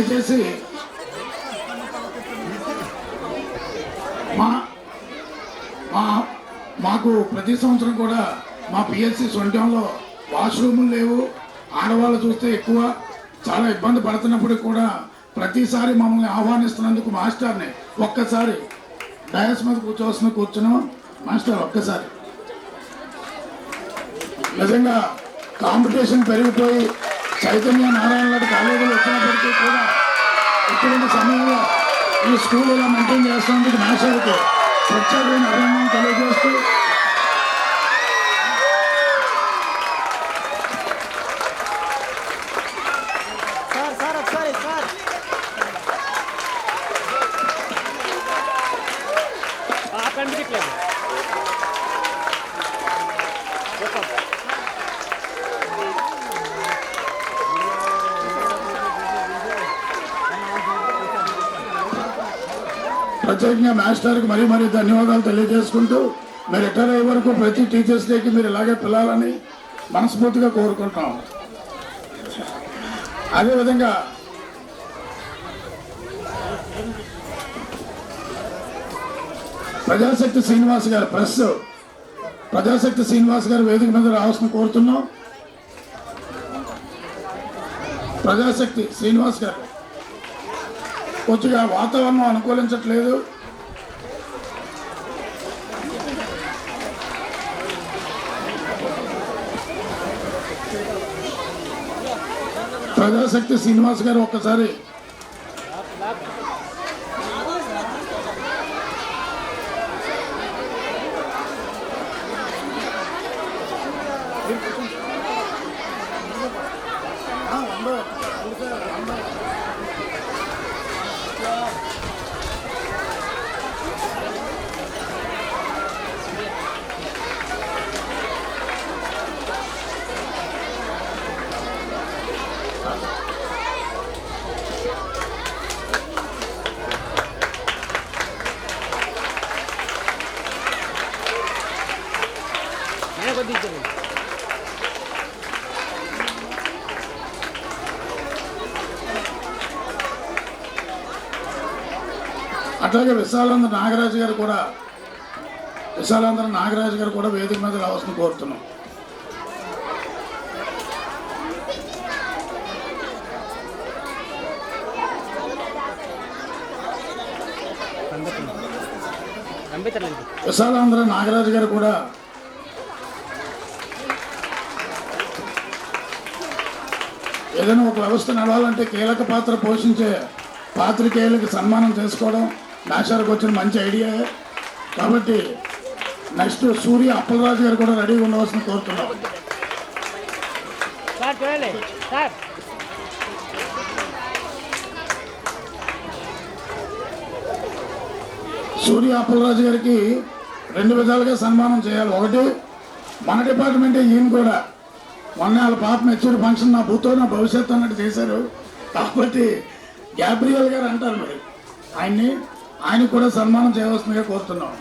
దయచేసి మా మా మాకు ప్రతి సంవత్సరం కూడా మా పిఎస్సి సొంతంలో వాష్రూములు లేవు. ఆడవాళ్ళు చూస్తే ఎక్కువ చాలా ఇబ్బంది పడుతున్నప్పుడు కూడా ప్రతిసారి మమ్మల్ని ఆహ్వానిస్తున్నందుకు మాస్టర్ని ఒక్కసారి డయాస్ మీద కూర్చోవలసిన కూర్చున్నాం. మాస్టర్ ఒక్కసారి. నిజంగా కాంపిటీషన్ పెరిగిపోయి చైతన్య నారాయణ గారి కాలేజీలు వచ్చినప్పటికీ కూడా ఇటువంటి సమయంలో ఈ స్కూల్ ఇలా మెయింటైన్ చేస్తున్నందుకు మాస్టర్కి ప్రత్యేకమైన అభినందన తెలియజేస్తూ సార్ ప్రత్యేకంగా మాస్టర్కి మరీ మరీ ధన్యవాదాలు తెలియజేసుకుంటూ మీరు రిటైర్ అయ్యే వరకు ప్రతి టీచర్స్ డేకి మీరు ఇలాగే పిల్లాలని మనస్ఫూర్తిగా కోరుకుంటున్నాం. అదేవిధంగా ప్రజాశక్తి శ్రీనివాస్ గారు ప్రెస్ ప్రజాశక్తి శ్రీనివాస్ గారు వేదిక మీద రావాల్సిన కోరుతున్నాం. ప్రజాశక్తి శ్రీనివాస్ గారు. కొద్దిగా వాతావరణం అనుకూలించట్లేదు. ప్రజాశక్తి శ్రీనివాస్ గారు ఒక్కసారి అట్లాగే విశాలాంధ్ర నాగరాజు గారు కూడా విశాలాంధ్ర నాగరాజు గారు కూడా వేదిక మీద రావాల్సిన కోరుతున్నాం. విశాలాంధ్ర నాగరాజు గారు కూడా ఏదైనా ఒక వ్యవస్థ నడవాలంటే కీలక పాత్ర పోషించే పాత్రికేయులకు సన్మానం చేసుకోవడం నాశాలకు వచ్చిన మంచి ఐడియా. కాబట్టి నెక్స్ట్ సూర్య అప్పలరాజు గారు కూడా రెడీగా ఉండవలసిన కోరుతున్నాం. సూర్య అప్పలరాజు గారికి రెండు విధాలుగా సన్మానం చేయాలి. ఒకటి మన డిపార్ట్మెంటే ఈయన కూడా మొన్న వాళ్ళ పాప మెచ్యూర్ ఫంక్షన్ నా భూతో నా భవిష్యత్తు అన్నట్టు చేశారు. కాబట్టి గ్యాబ్రియల్ గారు అంటారు మరి. ఆయన్ని ఆయన కూడా సన్మానం చేయవలసిందిగా కోరుతున్నాం.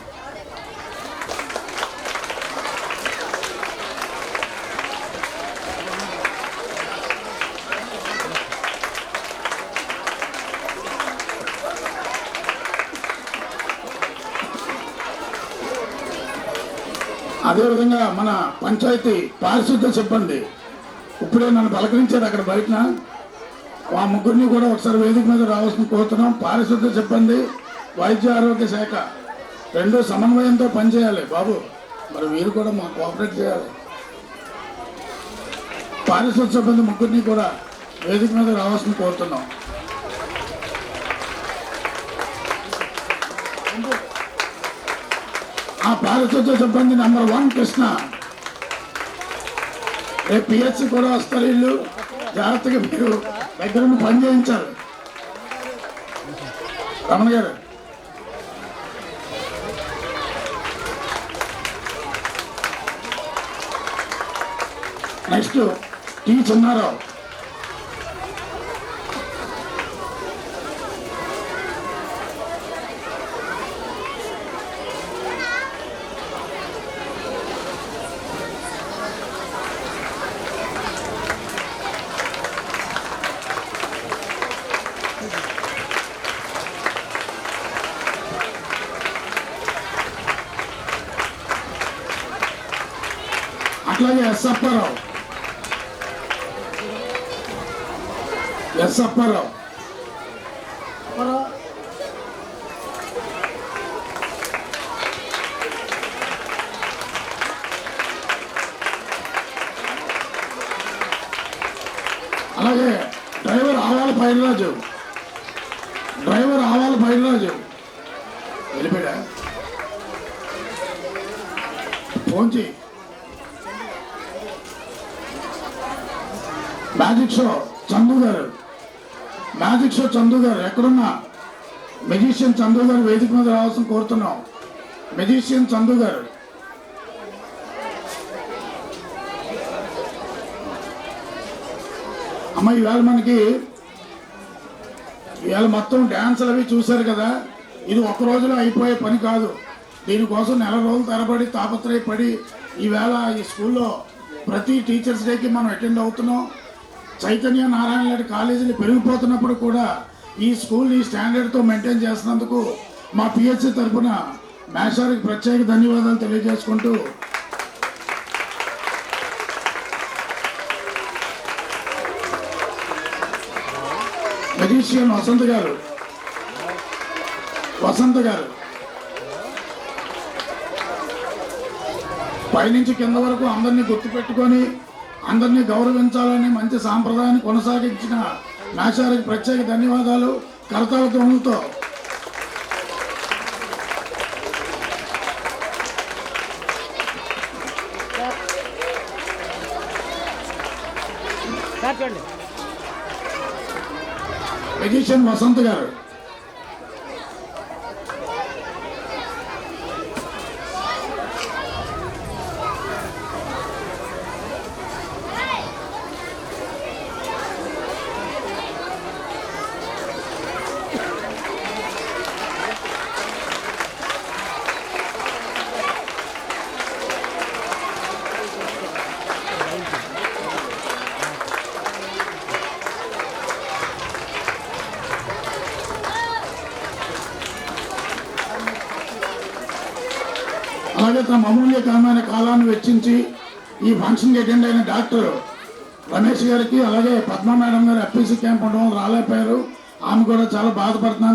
అదేవిధంగా మన పంచాయతీ పారిశుద్ధ సిబ్బంది ఇప్పుడే నన్ను పలకరించారు అక్కడ బయటన. ఆ ముగ్గురిని కూడా ఒకసారి వేదిక మీద రావాల్సిన కోరుతున్నాం. పారిశుద్ధ సిబ్బంది వైద్య ఆరోగ్య శాఖ. రెండు సమన్వయంతో పనిచేయాలి బాబు. మరి వీరు కూడా మాకు కోఆపరేట్ చేయాలి. పారిశుద్ధ సిబ్బంది ముగ్గురిని కూడా వేదిక మీద రావాల్సిన కోరుతున్నాం. ఆ పారిశుద్ధ సిబ్బంది నెంబర్ వన్ కృష్ణ. రేపు పిహెచ్సి కూడా వస్తారు వీళ్ళు. జాగ్రత్తగా మీరు దగ్గర పని చేయించాలి. రమణ గారు. నెక్స్ట్ టి చిన్నారావు అట్లాగే ఎస్ఎప్పారావు ఎస్ అప్పారావు అలాగే డ్రైవర్ ఆవాల పైరాజు డ్రైవర్ ఆవాల పైరాజు వెళ్ళిపోయా ఫోన్ చేయి మ్యాజిక్ షో చందు గారు. మ్యాజిక్ షో చందు గారు ఎక్కడున్నా? మెజిషియన్ చందు గారు వేదిక మీద రావాల్సిన కోరుతున్నాం. మెజిషియన్ చందు గారు. అమ్మ ఇవాళ మనకి ఇవాళ మొత్తం డ్యాన్సులు అవి చూశారు కదా. ఇది ఒక రోజులో అయిపోయే పని కాదు. దీనికోసం నెల రోజులు తరబడి తాపత్రయపడి ఈవేళ ఈ స్కూల్లో ప్రతి టీచర్స్ డేకి మనం అటెండ్ అవుతున్నాం. చైతన్య నారాయణ రెడ్డి కాలేజీలు పెరిగిపోతున్నప్పుడు కూడా ఈ స్కూల్ ఈ స్టాండర్డ్తో మెయింటైన్ చేసినందుకు మా పిహెచ్సి తరఫున మేషారికి ప్రత్యేక ధన్యవాదాలు తెలియజేసుకుంటూ మెజీషియన్ వసంత్ గారు. వసంత గారు. పైనుంచి కింద వరకు అందరినీ గుర్తుపెట్టుకొని అందరినీ గౌరవించాలని మంచి సాంప్రదాయాన్ని కొనసాగించిన నాచారికి ప్రత్యేక ధన్యవాదాలు కరతాల ధ్వనులతో ఎడిషన్ వసంత్ గారు అలాగే తమ అమూల్యకరమైన కాలాన్ని వెచ్చించి ఈ ఫంక్షన్కి అటెండ్ అయిన డాక్టర్ రమేష్ గారికి అలాగే పద్మ మేడం గారు ఎఫ్పీసీ క్యాంప్ ఉండడం రాలేకపోయారు. ఆమె కూడా చాలా బాధపడుతున్నాను.